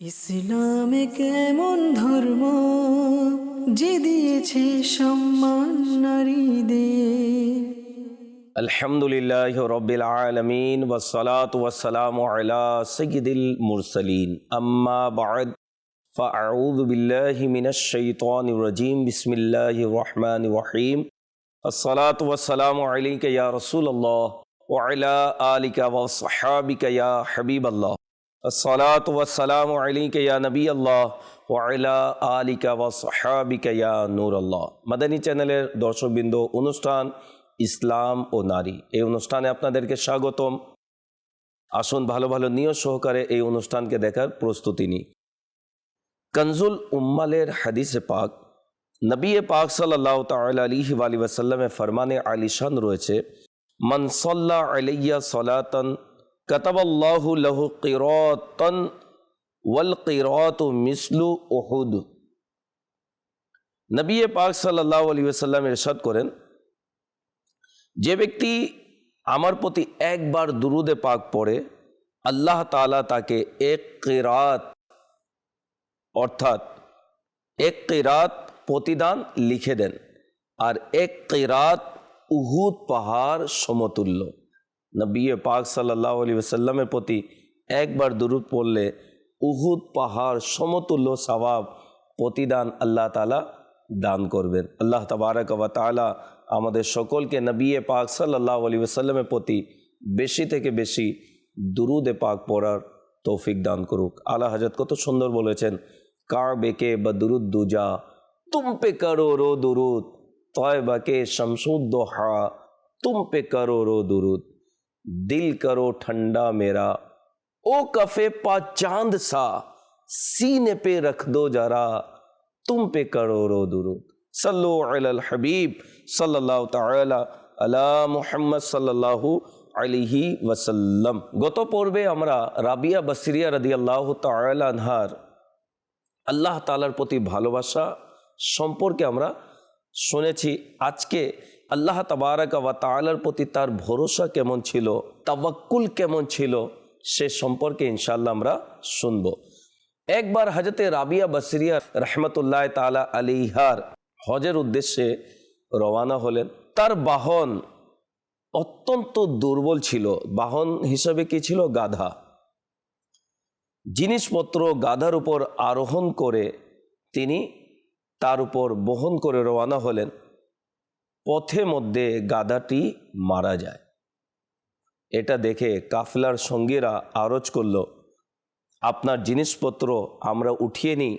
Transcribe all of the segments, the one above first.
ইসলামে কেমন ধর্ম যে দিয়েছে সম্মান নারীদের الحمد لله رب العالمين والصلاة والسلام على سيد المرسلين أما بعد فأعوذ بالله من الشيطان الرجيم بسم الله الرحمن الرحيم الصلاة والسلام عليك يا رسول الله وعلى آلك وصحابك يا حبيب الله الصلاة والسلام عليك يا نبي الله وعلى آلك وصحابك يا نور الله মাদানী চ্যানেলের দর্শকবৃন্দ অনুষ্ঠান ইসলাম ও নারী এই অনুষ্ঠানে আপনাদেরকে স্বাগতম আসুন ভালো ভালো নিয়ত সহকারে এই অনুষ্ঠানকে দেখার প্রস্তুতি নিই কনজুল উম্মালের হাদিসে পাক নবী পাক সাল্লাহ তাল আলিহি আলী ওয়াসাল্লামের ফরমানে আলিশান রয়েছে মনসল্লা আলিয়া সলাতন কতবাল্লাহু লহু ওয়াল কিরত মিসলু ওহুদ নবী পাক সাল্লাহ আলী ওসাল্লাম ইরশাদ করেন, যে ব্যক্তি আমার প্রতি একবার দুরুদে পাক পড়ে, আল্লাহ তালা তাকে এক কেরাত, অর্থাৎ এক কেরাত প্রতিদান লিখে দেন, আর এক কেরাত উহুদ পাহাড় সমতুল্য। নবী পাক সাল্লাহ আলী সাল্লামের প্রতি একবার দুরুদ পড়লে উহুদ পাহাড় সমতুল্য সবাব প্রতিদান আল্লাহ তালা দান করবেন। আল্লাহ তবারক তালা আমাদের সকলকে নবিয়ে পাক সাল্লাহ আলী সাল্লামের প্রতি বেশি থেকে বেশি দুরুদে পাক পড়ার তৌফিক দান করুক। আলা হজরত কত সুন্দর বলেছেন কার বেকে বা দুরুদ দুজা, তুম পে করো রো দুরুদ তয়বাকে শমসুদ্দোহা তুম পে করো রো দুরুদ। दिल करो ठंडा मेरा ओ कफे पा चांद सा सीने पे रख दो जरा तुम पे करो रो दुरूद सल्लु अलल हबीब सल्लल्लाहु ताला আলা মুহাম্মদ সাল্লাল্লাহু আলিহি ওয়াসাল্লাম গত পর্বে আমরা রাবিয়া বসরিয়া রাদিয়াল্লাহু তাআলা আনহার আল্লাহ তাআলার প্রতি ভালোবাসা সম্পর্কে আমরা শুনেছি আজকে আল্লাহ তাবারাকা ওয়া তাআলার প্রতি তার ভরসা কেমন ছিল, তাওয়াক্কুল কেমন ছিল, সে সম্পর্কে ইনশাআল্লাহ আমরা শুনব। একবার হজরতে রাবিয়া বসরিয়া রহমতুল্লাহ তালা আলিহার হজের উদ্দেশ্যে রওয়ানা হলেন। তার বাহন অত্যন্ত দুর্বল ছিল। বাহন হিসাবে কি ছিল? গাধা। জিনিসপত্র গাধার উপর আরোহণ করে তিনি তার উপর বহন করে রওয়ানা হলেন। পথে মধ্যে গাধাটি মারা যায়। এটা দেখে কাফলার সঙ্গীরা আরজ করল, আপনার জিনিসপত্র আমরা উঠিয়ে নিই,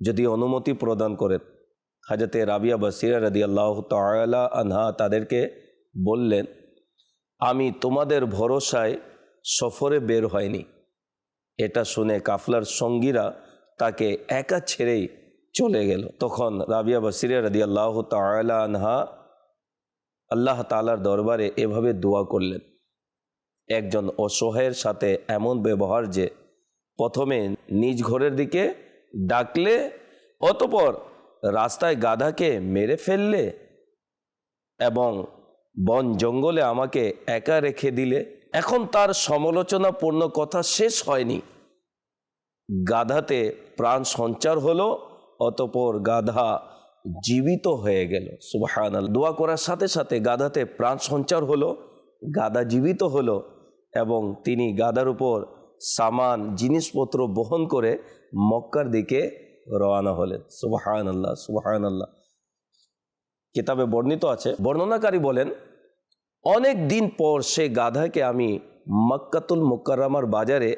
যদি অনুমতি প্রদান করেন। হাজরতে রাবিয়া বসিরা রদি আল্লাহ তালা আনহা তাদেরকে বললেন, আমি তোমাদের ভরসায় সফরে বের হয়নি। এটা শুনে কাফলার সঙ্গীরা তাকে একা ছেড়েই চলে গেল। তখন রাবিয়া বসিরা রদি আল্লাহ আনহা আল্লাহ তালার দরবারে এভাবে দোয়া করলেন। একজন অসহায়ের সাথে এমন ব্যবহার যে প্রথমে নিজ ঘরের দিকে ডাকলে, অতপর রাস্তায় গাধাকে মেরে ফেললে এবং বন জঙ্গলে আমাকে একা রেখে দিলে। এখন তার সমালোচনাপূর্ণ কথা শেষ হয়নি। গাধাতে প্রাণ সঞ্চার হলো অতপর গাধা জীবিত হয়ে গেল। সুবাহান দোয়া করার সাথে সাথে গাধাতে প্রাণ সঞ্চার হলো, গাধা জীবিত হলো এবং তিনি গাধার উপর সামান, জিনিসপত্র বহন করে মক্কার দিকে রওয়ানা হলেন। সুবাহান আল্লাহ সুবাহান আল্লাহ কিতাবে বর্ণিত আছে, বর্ণনাকারী বলেন, অনেক দিন পর সে গাধাকে আমি মক্কাতুল মুকাররামার বাজারে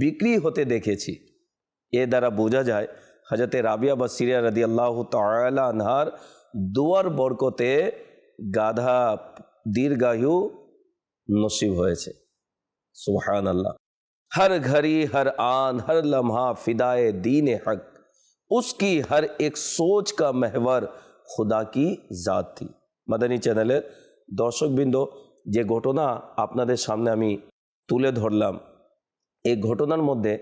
বিক্রি হতে দেখেছি। এ দ্বারা বোঝা যায় হজরতে রাবিয়া বা সিরিয়া রদি আল্লাহ তালা আনহার দুয়ার বরকতে গাধা দীর্ঘায়ু নসিব হয়েছে সুহান আল্লাহ हर घड़ी हर आन हर लम्हा फिदाए दीन हक उसकी हर एक सोच का महवर खुदा की জাত থি মাদানী চ্যানেলের দর্শকবৃন্দ যে ঘটনা আপনাদের সামনে আমি তুলে ধরলাম এই ঘটনার মধ্যে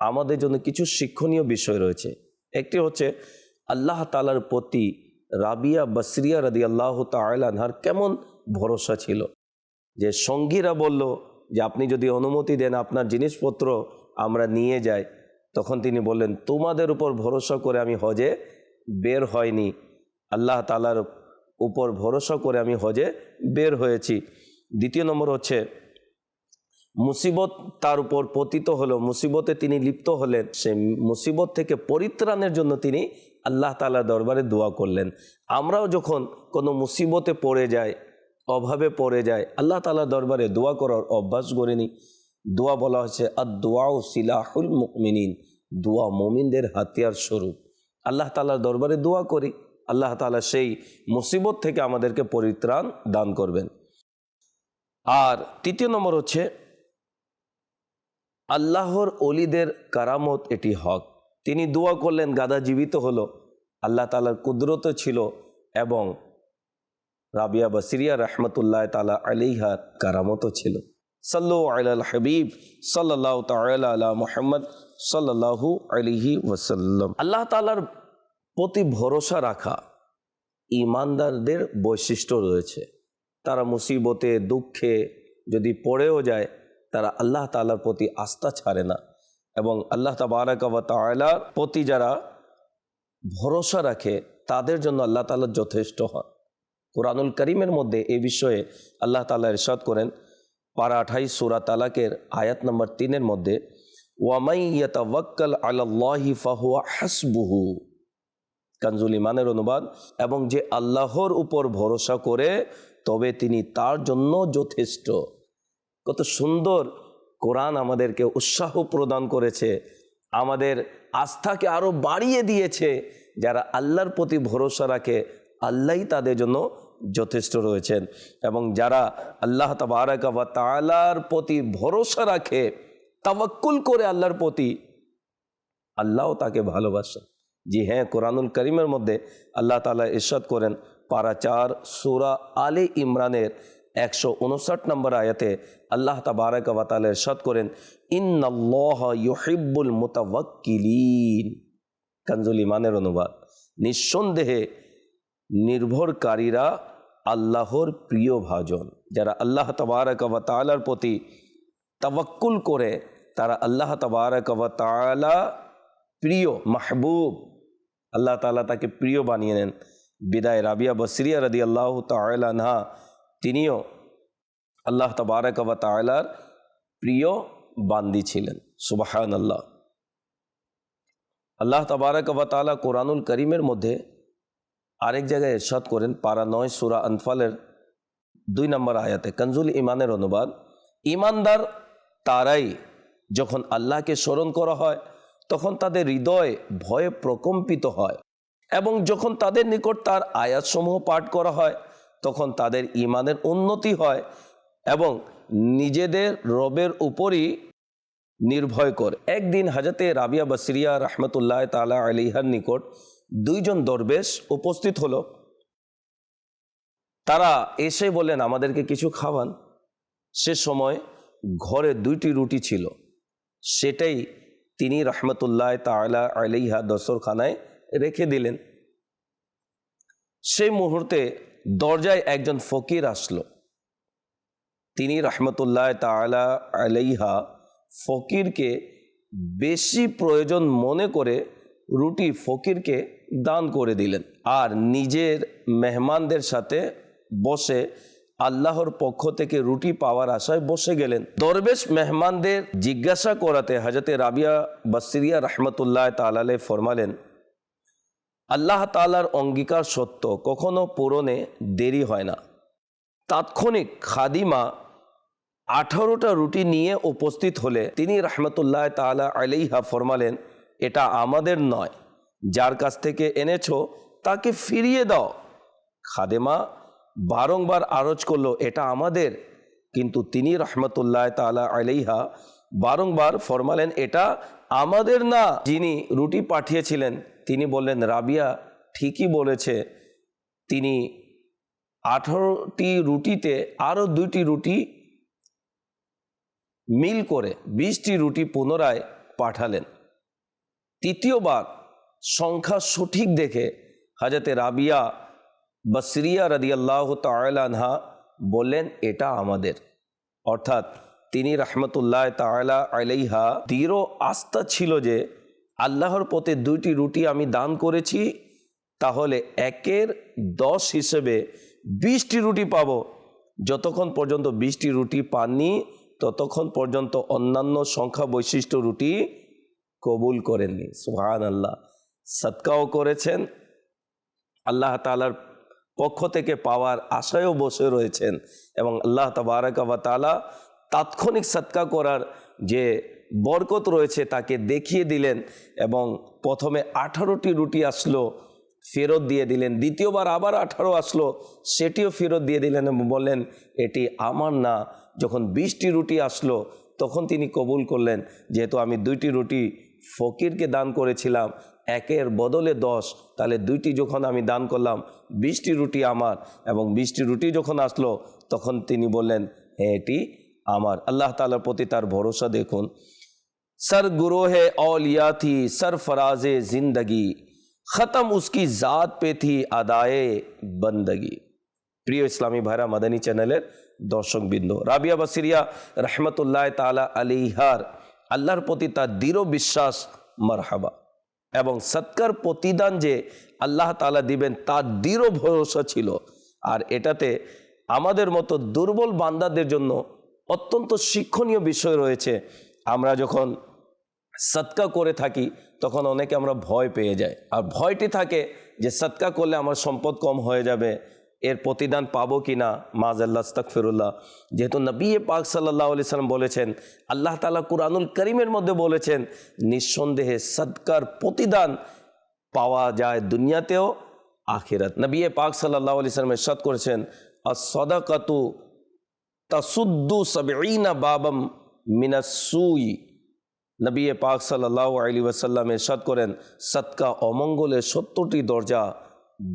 আমাদের জন্য কিছু শিক্ষণীয় বিষয় রয়েছে একটি হচ্ছে আল্লাহ তালার প্রতি রাবিয়া বসরিয়া রদি আল্লাহ তালানহার কেমন ভরসা ছিল? যে সঙ্গীরা বলল যে, আপনি যদি অনুমতি দেন আপনার জিনিসপত্র আমরা নিয়ে যাই। তখন তিনি বললেন, তোমাদের উপর ভরসা করে আমি হজে বের হয়নি। আল্লাহ তালার উপর ভরসা করে আমি হজে বের হয়েছি। দ্বিতীয় নম্বর হচ্ছে মুসিবত তার উপর পতিত হলো মুসিবতে তিনি লিপ্ত হলেন। সে মুসিবত থেকে পরিত্রাণের জন্য তিনি আল্লাহ তালার দরবারে দোয়া করলেন। আমরাও যখন কোনো মুসিবতে পড়ে যায় অভাবে পড়ে যায় আল্লাহ তালা দরবারে দোয়া করার অভ্যাস করিনি দোয়া বলা হয়েছে আর দোয়া ও সিলাহুল মুকমিনিন দোয়া মমিনদের হাতিয়ার স্বরূপ। আল্লাহ তালার দরবারে দোয়া করি, আল্লাহ তালা সেই মুসিবত থেকে আমাদেরকে পরিত্রাণ দান করবেন। আর তৃতীয় নম্বর হচ্ছে আল্লাহর অলিদের কারামত এটি হক। তিনি দোয়া করলেন, গাদা জীবিত হলো। আল্লাহ তালার কুদরত ছিল এবং রাবিয়া বসিরিয়া রহমতুল্লাহ তালা আলিহার কারামতও ছিল। সাল্লু আল হাবিব সাল্লাহ তালা মোহাম্মদ সাল্লাহু আলিহি ওসাল্লাম আল্লাহ তালার প্রতি ভরসা রাখা ইমানদারদের বৈশিষ্ট্য রয়েছে। তারা মুসিবতে, দুঃখে যদি পড়েও যায় তারা আল্লাহ তালার প্রতি আস্থা ছাড়ে না এবং আল্লাহ তাবারাকাবা তালার প্রতি যারা ভরসা রাখে, তাদের জন্য আল্লাহ তালা যথেষ্ট হন। কোরআনুল করিমের মধ্যে এই বিষয়ে আল্লাহ তালা ইরশাদ করেন, পারা আঠাইশ সুরা তালাকের আয়াত নম্বর তিনের মধ্যে ওয়ামাই আলাল্লাহি ফাহুয়া হাসবুহু। কানজুল ইমানের অনুবাদ, এবং যে আল্লাহর উপর ভরসা করে, তবে তিনি তার জন্য যথেষ্ট। কত সুন্দর কোরআন আমাদেরকে উৎসাহ প্রদান করেছে, আমাদের আস্থাকে আরও বাড়িয়ে দিয়েছে, যারা আল্লাহর প্রতি ভরসা রাখে, আল্লাহই তাদের জন্য যথেষ্ট রয়েছেন। এবং যারা আল্লাহ তাবারাকা বা তালার প্রতি ভরসা রাখে, তাওয়াক্কুল করে আল্লাহর প্রতি, আল্লাহও তাকে ভালোবাসেন জি হ্যাঁ কোরআনুল করিমের মধ্যে আল্লাহ তালা ইরশাদ করেন, পারা চার সুরা আলে ইমরানের একশো উনষাট নম্বর আয়াতে আল্লাহ তাবারাক তালা ইরশাদ করেন, ইন্নাল্লাহ ইউহিব্বুল মুতাওয়াক্কিলিন। কানজুল ইমানের অনুবাদ। নিঃসন্দেহে নির্ভরকারীরা আল্লাহর প্রিয় ভাজন। যারা আল্লাহ তবারক তালার প্রতি তাওয়াক্কুল করে, তারা আল্লাহ তবারক তালা প্রিয়, মাহবুব। আল্লাহ তালা তাকে প্রিয় বানিয়ে নেন। বিদায় রাবিয়া বসরিয়া রদি আল্লাহ তালা তিনিও আল্লাহ তবারক তালার প্রিয় বান্দি ছিলেন। সুবাহান আল্লাহ আল্লাহ তবারক তালা কোরআনুল করিমের মধ্যে আরেক জায়গায় এরশাদ করেন, পারা নয়, সুরা আনফালের দুই নম্বর আয়াতে, কনজুল ইমানের অনুবাদ ইমানদার তারাই যখন আল্লাহকে স্মরণ করা হয়, তখন তাদের হৃদয় ভয়ে প্রকম্পিত হয় এবং যখন তাদের নিকট তার আয়াতসমূহ পাঠ করা হয় তখন তাদের ইমানের উন্নতি হয় এবং নিজেদের রবের উপরই নির্ভয় করে। একদিন হাজতে রাবিয়া বসরিয়া রহমতুল্লাহ তালা আলিহার নিকট দুইজন দরবেশ উপস্থিত হলো। তারা এসে বললেন, আমাদেরকে কিছু খাওয়ান। সে সময় ঘরে দুইটি রুটি ছিল। সেটাই তিনি রহমতুল্লাহ তালা আলিহা দস্তরখানায় রেখে দিলেন। সেই মুহূর্তে দরজায় একজন ফকির আসলো। তিনি রহমতুল্লাহ তালা আলাইহা ফকিরকে বেশি প্রয়োজন মনে করে রুটি ফকিরকে দান করে দিলেন। আর নিজের মেহমানদের সাথে বসে আল্লাহর পক্ষ থেকে রুটি পাওয়ার আশায় বসে গেলেন। দরবেশ মেহমানদের জিজ্ঞাসা করাতে হাজতে রাবিয়া বসরিয়া রহমতুল্লাহ তালালে ফরমালেন আল্লাহ তালার অঙ্গীকার সত্য কখনো পূরণে দেরি হয় না। তাৎক্ষণিক খাদিমা আঠারোটা রুটি নিয়ে উপস্থিত হলে তিনি রহমতুল্লাহ তালা আলিহা ফরমালেন, এটা আমাদের নয়। যার কাছ থেকে এনেছো, তাকে ফিরিয়ে দাও। খাদেমা বারংবার আরজ করল, এটা আমাদের। কিন্তু তিনি রহমতুল্লাহ তালা আলিহা বারংবার ফরমালেন, এটা আমাদের না। যিনি রুটি পাঠিয়েছিলেন, তিনি বললেন, রাবিয়া ঠিকই বলেছে, তিনি আঠারোটি রুটিতে আরও দুইটি রুটি মিল করে বিশটি রুটি পুনরায় পাঠালেন। তৃতীয়বার সংখ্যা সঠিক দেখে হাজাতে রাবিয়া বসরিয়া রদিয়াল্লাহ তালানহা বললেন, এটা আমাদের। অর্থাৎ তিনি রহমতুল্লাহ তালা আলাইহা দৃঢ় আস্থা ছিল যে আল্লাহর পথে দুইটি রুটি আমি দান করেছি, তাহলে একের দশ হিসেবে বিশটি রুটি পাবো। যতক্ষণ পর্যন্ত বিশটি রুটি পাননি, ততক্ষণ পর্যন্ত অন্যান্য সংখ্যা বৈশিষ্ট্য রুটি কবুল করেননি। সুহান আল্লাহ সৎকাও করেছেন। আল্লাহ তালার পক্ষ থেকে পাওয়ার আশায়ও বসে রয়েছেন এবং আল্লাহ তাবারাকা তালা তাৎক্ষণিক সৎকা করার যে বরকত রয়েছে তাকে দেখিয়ে দিলেন এবং প্রথমে আঠারোটি রুটি আসলো, ফেরত দিয়ে দিলেন। দ্বিতীয়বার আবার আঠারো আসলো, সেটিও ফেরত দিয়ে দিলেন এবং বললেন, এটি আমার না। যখন বিশটি রুটি আসলো, তখন তিনি কবুল করলেন, যেহেতু আমি দুইটি রুটি ফকিরকে দান করেছিলাম, একের বদলে দশ, তাহলে দুইটি যখন আমি দান করলাম, বিশটি রুটি আমার। এবং বিশটি রুটি যখন আসলো, তখন তিনি বললেন হ্যাঁ এটি আমার আল্লাহ তালার প্রতি তার ভরসা দেখুন। সর গুরোহে অলিয়া থি সরফরাজ জিন্দগি। খতম উসকি জাত পে থি আদায়ে বন্দগি। প্রিয় ইসলামী ভাইরা, মাদানী চ্যানেলের দর্শকবৃন্দ, রাবিয়া বাসিরিয়া রহমতুল্লাহ তালা আলিহার আল্লাহর প্রতি তার দৃঢ় বিশ্বাস, মারহাবা। এবং সৎকার প্রতিদান যে আল্লাহ তালা দিবেন, তার দৃঢ় ভরসা ছিল। আর এটাতে আমাদের মতো দুর্বল বান্দাদের জন্য অত্যন্ত শিক্ষণীয় বিষয় রয়েছে। আমরা যখন সৎকা করে থাকি, তখন অনেকে আমরা ভয় পেয়ে যাই। আর ভয়টি থাকে যে সৎকা করলে আমার সম্পদ কম হয়ে যাবে, এর প্রতিদান পাবো কি না মাজ আল্লাহ ফিরুল্লাহ যেহেতু নবী পাক সাল্লাহ আলি সাল্লাম বলেছেন, আল্লাহ তালা কুরআনুল করিমের মধ্যে বলেছেন, নিঃসন্দেহে সৎকার প্রতিদান পাওয়া যায় দুনিয়াতেও আখিরাত। নবী পাক সাল্লাহ আলি সাল্লাম এরশাদ করেছেন আর সদাকাতু তাসুদ্দু সাবঈনা বাবাম মিনাসুই নবী পাক সাল্লাহ আলী ওয়াসাল্লাম এরশাদ করেন সৎকা অমঙ্গলের সত্তরটি দরজা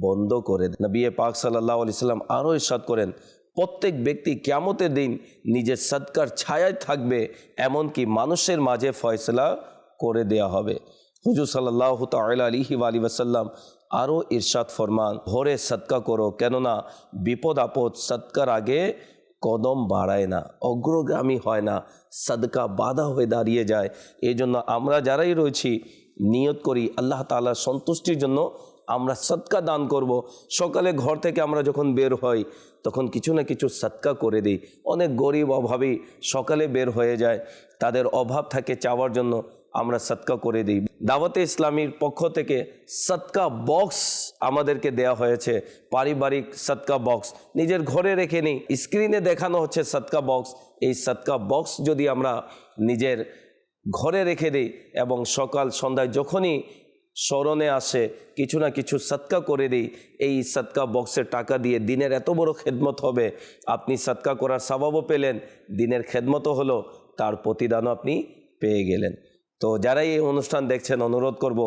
বন্ধ করে। নবী পাক সাল্লাহ আলি সাল্লাম আরও ইরশাদ করেন, প্রত্যেক ব্যক্তি কেমতের দিন নিজের সৎকার ছায়ায় থাকবে, এমনকি মানুষের মাঝে ফয়সলা করে দেয়া হবে হুজুর সাল্লাহ তাল আলিহি আলী ওয়াসাল্লাম আরও ইরশাদ ফরমান, ভোরে সৎকা করো, কেননা বিপদ আপদ সৎকার আগে কদম বাড়ায় না, অগ্রগামী হয় না, সদকা বাধা হয়ে দাঁড়িয়ে যায়। এই জন্য আমরা যারাই রয়েছি, নিয়ত করি, আল্লাহ তালার সন্তুষ্টির জন্য আমরা সৎকা দান করব। সকালে ঘর থেকে আমরা যখন বের হই, তখন কিছু না কিছু সৎকা করে দিই। অনেক গরিব অভাবী সকালে বের হয়ে যায়। তাদের অভাব থাকে চাওয়ার জন্য। আমরা সৎকা করে দিই। দাওয়াতে ইসলামীর পক্ষ থেকে সৎকা বক্স আমাদেরকে দেয়া হয়েছে। পারিবারিক সৎকা বক্স নিজের ঘরে রেখে নিই স্ক্রিনে দেখানো হচ্ছে সৎকা বক্স এই সৎকা বক্স যদি আমরা নিজের ঘরে রেখে দিই এবং সকাল, সন্ধ্যায় যখনই স্মরণে আসে, কিছু না কিছু সৎকা করে দিই, এই সৎকা বক্সের টাকা দিয়ে দিনের এত বড় খেদমত হবে। আপনি সৎকা করার স্বভাবও পেলেন, দিনের খেদমতও হলো, তার প্রতিদানও আপনি পেয়ে গেলেন। তো যারাই এই অনুষ্ঠান দেখছেন, অনুরোধ করব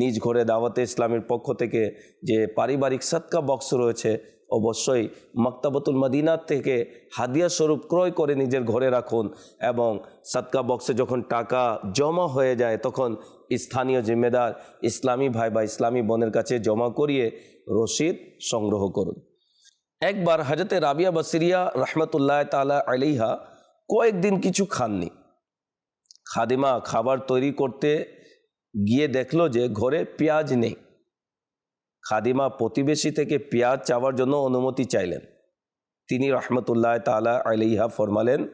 নিজ ঘরে দাওয়াতে ইসলামের পক্ষ থেকে যে পারিবারিক সৎকা বক্স রয়েছে, অবশ্যই মক্তাবতুল মদিনার থেকে হাদিয়া স্বরূপ ক্রয় করে নিজের ঘরে রাখুন এবং সৎকা বক্সে যখন টাকা জমা হয়ে যায়, তখন স্থানীয় জিম্মেদার ইসলামী ভাই বা ইসলামী বোনের কাছে জমা করিয়ে রসিদ সংগ্রহ করুন। একবার হাজতে রাবিয়া বাসিরিয়া রহমতুল্লাহ তালা আলিহা কয়েকদিন কিছু খাননি। খাদিমা খাবার তৈরি করতে গিয়ে দেখল যে ঘরে পেঁয়াজ নেই। খাদিমা প্রতিবেশী থেকে পেঁয়াজ চাওয়ার জন্য অনুমতি চাইলেন। তিনি রহমতুল্লাহ তালা আলিহা ফরমালেন,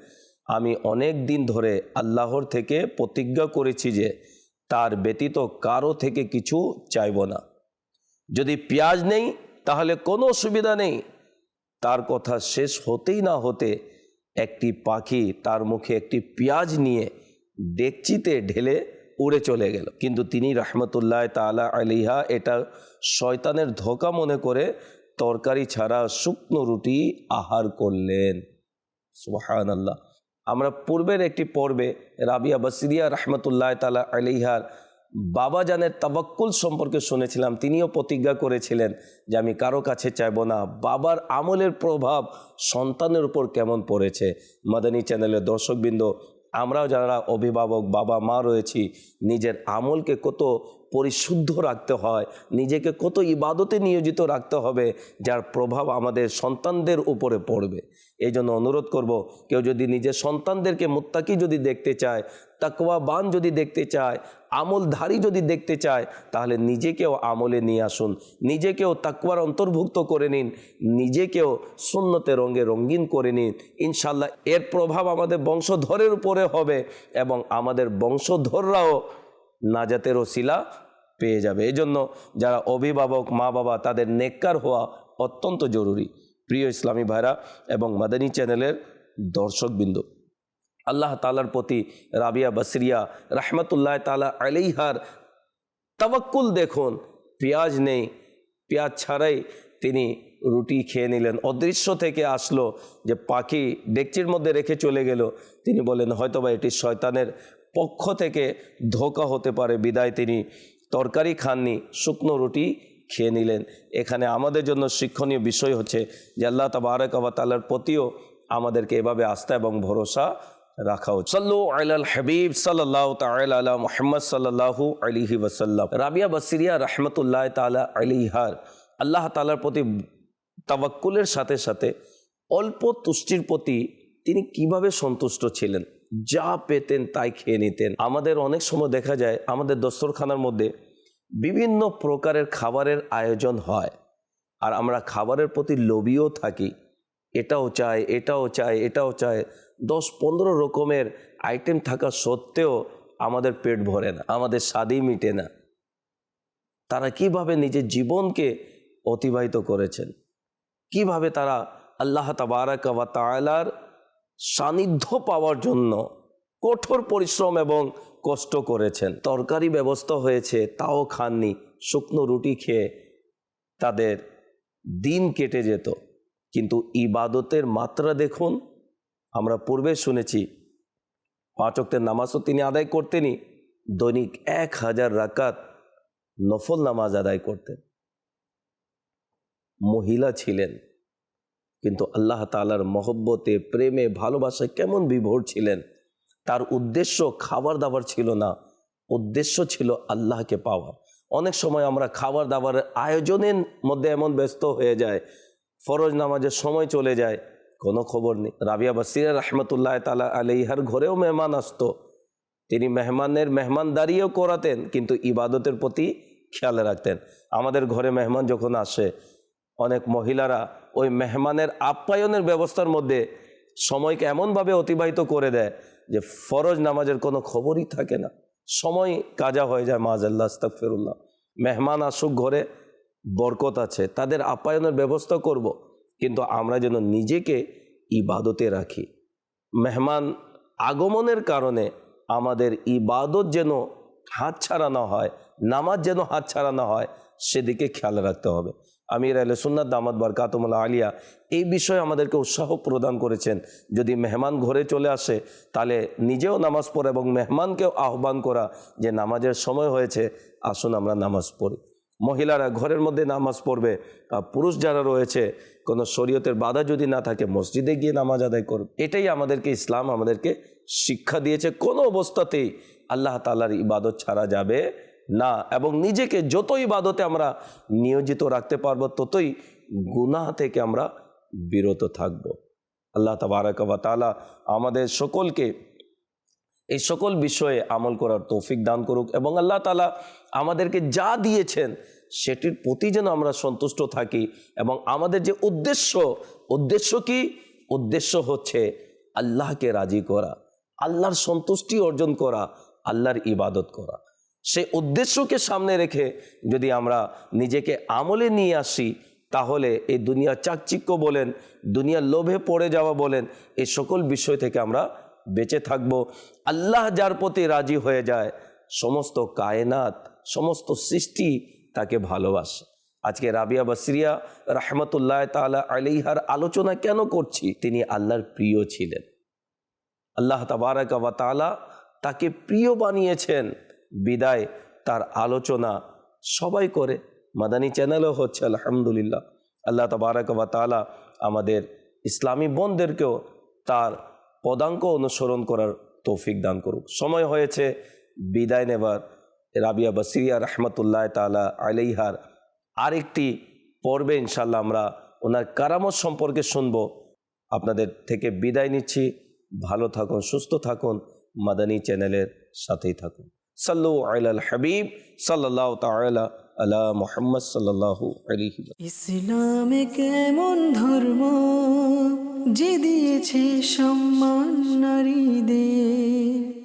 আমি অনেক দিন ধরে আল্লাহর থেকে প্রতিজ্ঞা করেছি যে তার ব্যতীত কারও থেকে কিছু চাইব না। যদি পেঁয়াজ নেই, তাহলে কোনো অসুবিধা নেই। তার কথা শেষ হতেই না হতে একটি পাখি তার মুখে একটি পেঁয়াজ নিয়ে ডেকচিতে ঢেলে উড়ে চলে গেল। কিন্তু তিনি রহমতুল্লাহ তালা আলিহা এটা শয়তানের ধোকা মনে করে তরকারি ছাড়া শুকনো রুটি আহার করলেন। সুহান আল্লাহ আমরা পূর্বের একটি পর্বে রাবিয়া বাসিরিয়া রহমতুল্লাহ তালা আলিহার বাবা জানের তাবাক্কুল সম্পর্কে শুনেছিলাম, তিনিও প্রতিজ্ঞা করেছিলেন যে আমি কারও কাছে চাইব না, বাবার আমলের প্রভাব সন্তানের উপর কেমন পড়েছে। মাদানী চ্যানেলের দর্শকবৃন্দ আমরাও যারা অভিভাবক বাবা মা রয়েছি নিজের আমলকে কত পরিশুদ্ধ রাখতে হয়। নিজেকে কত ইবাদতে নিয়োজিত রাখতে হবে, যার প্রভাব আমাদের সন্তানদের উপরে পড়বে। এই জন্য অনুরোধ করব, কেউ যদি নিজের সন্তানদেরকে মুত্তাকি যদি দেখতে চায়, তাকওয়াবান যদি দেখতে চায়, আমলধারী যদি দেখতে চায়, তাহলে নিজেকেও আমলে নিয়ে আসুন। নিজেকেও তাকওয়ার অন্তর্ভুক্ত করে নিন। নিজেকেও সুন্নতে রঙে রঙিন করে নিন। ইনশাল্লাহ এর প্রভাব আমাদের বংশধরের উপরে হবে এবং আমাদের বংশধররাও নাজাতের ওসিলা পেয়ে যাবে। এই জন্য যারা অভিভাবক, মা বাবা, তাদের নেককার হওয়া অত্যন্ত জরুরি। প্রিয় ইসলামী ভাইরা এবং মাদানী চ্যানেলের দর্শকবৃন্দ, আল্লাহ তালার প্রতি রাবিয়া বসরিয়া রহমতুল্লাহ তালা আলিহার তাবাক্কুল দেখুন। পেঁয়াজ নেই, পেঁয়াজ ছাড়াই তিনি রুটি খেয়ে নিলেন। অদৃশ্য থেকে আসলো যে পাখি ডেকচির মধ্যে রেখে চলে গেল। তিনি বলেন হয়তোবা এটি শয়তানের পক্ষ থেকে ধোকা হতে পারে। বিদায় তিনি তরকারি খাননি, শুকনো রুটি খেয়ে নিলেন। এখানে আমাদের জন্য শিক্ষণীয় বিষয় হচ্ছে যে আল্লাহ তাবারক আবা তালার প্রতিও আমাদেরকে এভাবে আস্থা এবং ভরসা রাখা উচিত। সাল্লু আলাল হাবিব সাল্লাহ তাল আলা মোহাম্মদ সাল্লাহু আলিহি ওসাল্লাম রাবিয়া বসিরিয়া রহমতুল্লাহ তালা আলিহার আল্লাহ তালার প্রতি তাবাক্কুলের সাথে সাথে অল্প তুষ্টির প্রতি তিনি কীভাবে সন্তুষ্ট ছিলেন? যা পেতেন তাই খেয়ে নিতেন। আমাদের অনেক সময় দেখা যায়, আমাদের দস্তরখানার মধ্যে বিভিন্ন প্রকারের খাবারের আয়োজন হয়। আর আমরা খাবারের প্রতি লোভীও থাকি। এটাও চাই এটাও চাই এটাও চাই। দশ পনেরো রকমের আইটেম থাকা সত্ত্বেও আমাদের পেট ভরে না, আমাদের স্বাদই মিটে না। তারা কীভাবে নিজের জীবনকে অতিবাহিত করেছেন? কীভাবে তারা আল্লাহ তাবারাক ওয়া তাআলার সান্নিধ্য পাওয়ার জন্য কঠোর পরিশ্রম এবং কষ্ট করেছেন। তরকারি ব্যবস্থা হয়েছে, তাও খাননি, শুকনো রুটি খেয়ে তাদের দিন কেটে যেত। কিন্তু ইবাদতের মাত্রা দেখুন, আমরা পূর্বে শুনেছি, পাঁচ অক্টের নামাজও তিনি আদায় করতেনই, দৈনিক এক হাজার রাকাত নফল নামাজ আদায় করতেন। মহিলা ছিলেন। কিন্তু আল্লাহ তালার মহব্বতে, প্রেমে, ভালোবাসায় কেমন বিভোর ছিলেন? তার উদ্দেশ্য খাবার দাবার ছিল না। উদ্দেশ্য ছিল আল্লাহকে পাওয়া। অনেক সময় আমরা খাবার দাবারের আয়োজনের মধ্যে এমন ব্যস্ত হয়ে যায়, ফরজ নামাজের সময় চলে যায়, কোনো খবর নেই। রাবিয়া বাসিরা রহমতুল্লাহ তালা আলিহার ঘরেও মেহমান আসতো। তিনি মেহমানের মেহমানদারিও করাতেন, কিন্তু ইবাদতের প্রতি খেয়াল রাখতেন। আমাদের ঘরে মেহমান যখন আসে অনেক মহিলারা ওই মেহমানের আপ্যায়নের ব্যবস্থার মধ্যে সময়কে এমনভাবে অতিবাহিত করে দেয় যে ফরজ নামাজের কোনো খবরই থাকে না। সময় কাজা হয়ে যায়, মাজাল্লাহ আস্তাকফিরুল্লাহ মেহমান আসুক, ঘরে বরকত আছে, তাদের আপ্যায়নের ব্যবস্থা করব। কিন্তু আমরা যেন নিজেকে ইবাদতে রাখি। মেহমান আগমনের কারণে আমাদের ইবাদত যেন হাত ছাড়ানো হয়, নামাজ যেন হাত ছাড়ানো হয়, সেদিকে খেয়াল রাখতে হবে। আমির আল সুন্নাত দামাদ বারকাতমুল্লা আলিয়া এই বিষয়ে আমাদেরকে উৎসাহ প্রদান করেছেন। যদি মেহমান ঘরে চলে আসে, তাহলে নিজেও নামাজ পড়ে এবং মেহমানকেও আহ্বান করা যে নামাজের সময় হয়েছে, আসুন আমরা নামাজ পড়ি। মহিলারা ঘরের মধ্যে নামাজ পড়বে পুরুষ যারা রয়েছে, কোনো শরীয়তের বাধা যদি না থাকে, মসজিদে গিয়ে নামাজ আদায় করবে এটাই আমাদেরকে ইসলাম আমাদেরকে শিক্ষা দিয়েছে। কোনো অবস্থাতেই আল্লাহ তালার ইবাদত ছাড়া যাবে না, এবং নিজেকে যত ইবাদতে আমরা নিয়োজিত রাখতে পারব, ততই গুনাহ থেকে আমরা বিরত থাকব। আল্লাহ তাবারাক ওয়া তাআলা আমাদের সকলকে এই সকল বিষয়ে আমল করার তৌফিক দান করুক এবং আল্লাহ তালা আমাদেরকে যা দিয়েছেন, সেটির প্রতি যেন আমরা সন্তুষ্ট থাকি এবং আমাদের যে উদ্দেশ্য উদ্দেশ্য কি? উদ্দেশ্য হচ্ছে আল্লাহকে রাজি করা, আল্লাহর সন্তুষ্টি অর্জন করা, আল্লাহর ইবাদত করা। সেই উদ্দেশ্যকে সামনে রেখে যদি আমরা নিজেকে আমলে নিয়ে আসি, তাহলে এই দুনিয়া চাকচিক্য বলেন, দুনিয়ার লোভে পড়ে যাওয়া বলেন, এই সকল বিষয় থেকে আমরা বেঁচে থাকব। আল্লাহ যার প্রতি রাজি হয়ে যায়, সমস্ত কায়নাত, সমস্ত সৃষ্টি তাকে ভালোবাসে। আজকে রাবিয়া বাসরিয়া রহমতুল্লাহ তালা আলিহার আলোচনা কেন করছি? তিনি আল্লাহর প্রিয় ছিলেন। আল্লাহ তাবারাক তাআলা তাকে প্রিয় বানিয়েছেন। বিদায়, তার আলোচনা সবাই করে। মাদানী চ্যানেলও হচ্ছে, আলহামদুলিল্লাহ। আল্লাহ তাবারাক ওয়া তাআলা আমাদের ইসলামী বোনদেরকেও তার পদাঙ্ক অনুসরণ করার তৌফিক দান করুক। সময় হয়েছে বিদায় নেবার। রাবিয়া বসিরিয়া রহমতুল্লাহ তালা আলাইহার আরেকটি পর্বে ইনশাল্লাহ আমরা ওনার কারামত সম্পর্কে শুনব। আপনাদের থেকে বিদায় নিচ্ছি। ভালো থাকুন, সুস্থ থাকুন। মাদানী চ্যানেলের সাথেই থাকুন। সাল্লু আল হাবিব সাল্লাহ তালা আলা মোহাম্মদ সাল্লাহু আলহি ইসলামে কেমন ধর্ম, যে দিয়েছে সম্মান নারীদের।